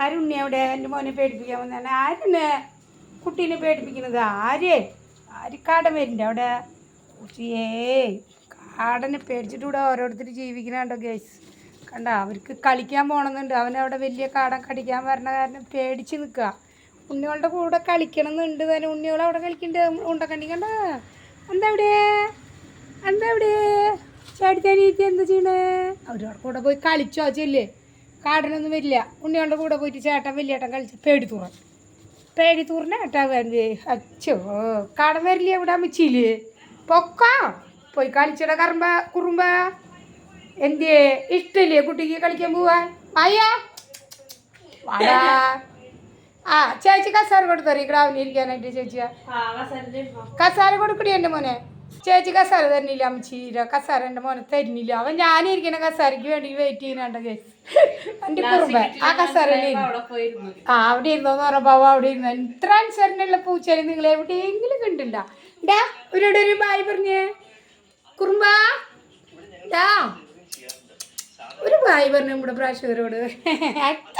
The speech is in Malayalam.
ആരുണ്ണി അവിടെ എന്റെ മോനെ പേടിപ്പിക്കാൻ വന്നാണ് ആരുന്നെ കുട്ടീനെ പേടിപ്പിക്കുന്നത്? ആര്? ആര് കാടൻ വരുന്നുണ്ട് അവിടെ? കുട്ടിയേ കാടനെ പേടിച്ചിട്ട് ഇവിടെ ഓരോരുത്തർ ജീവിക്കുന്നുണ്ടോ ഗേസ് കണ്ട അവർക്ക് കളിക്കാൻ പോകണമെന്നുണ്ട് അവനവിടെ വലിയ കാടൻ കടിക്കാൻ വരണ കാരണം പേടിച്ച് നിൽക്കുക ഉണ്ണികളുടെ കൂടെ കളിക്കണം എന്നുണ്ട് തന്നെ. ഉണ്ണികൾ അവിടെ കളിക്കുന്നുണ്ട് ഉണ്ടക്കണ്ടി കണ്ട? എന്താ ഇവിടെ എന്താ എന്താ ചെയ്യണേ? അവരവിടെ കൂടെ പോയി കളിച്ചോ ചെല്ലേ. കാടനൊന്നും വരില്ല. ഉണ്ണികളുടെ കൂടെ പോയിട്ട് ചേട്ടൻ വലിയേട്ടൻ കളിച്ച് പേടി തൂറൻ. പേടി തൂറിനെ ഏട്ടാ വേണ്ടി? അച്ഛോ കാടൻ വരില്ല ഇവിടെ അമ്മച്ചില്ലേ പൊക്കാ? പോയി കളിച്ചട കറുമ്പ കുറുമ്പ. എന്തേ ഇഷ്ടല്ലേ കുട്ടിക്ക് കളിക്കാൻ പോവാൻ? അയ്യാ. വാടാ. ആ ചേച്ചി കസാര കൊടുത്തറി ഇരിക്കാനായിട്ട് ചേച്ചിയാ. കസാര കൊടുക്കടി എന്റെ മോനെ. ചേച്ചി കസാര തരുന്നില്ല അമ്മച്ചീര കസാര എന്റെ മോനെ തരുന്നില്ല അവൻ ഞാനിരിക്കുന്ന കസാരയ്ക്ക് വേണ്ടി വെയിറ്റ് ചെയ്യുന്നുണ്ട് കേസ് എന്റെ കുറുമ്പ ആ കസാരയിൽ ആ അവിടെ ഇരുന്നോന്ന് പറഞ്ഞപ്പോ അവ അവിടെ ഇരുന്നു. ഇത്ര അനുസരണയുള്ള പൂച്ചേരി നിങ്ങൾ എവിടെയെങ്കിലും കണ്ടില്ല ഡാ ഇവരോട് ഒരു ബായ് പറഞ്ഞേ. കുറുമ്പ ഡാ. ഒരു ബായ് പറഞ്ഞു നമ്മുടെ എത്ര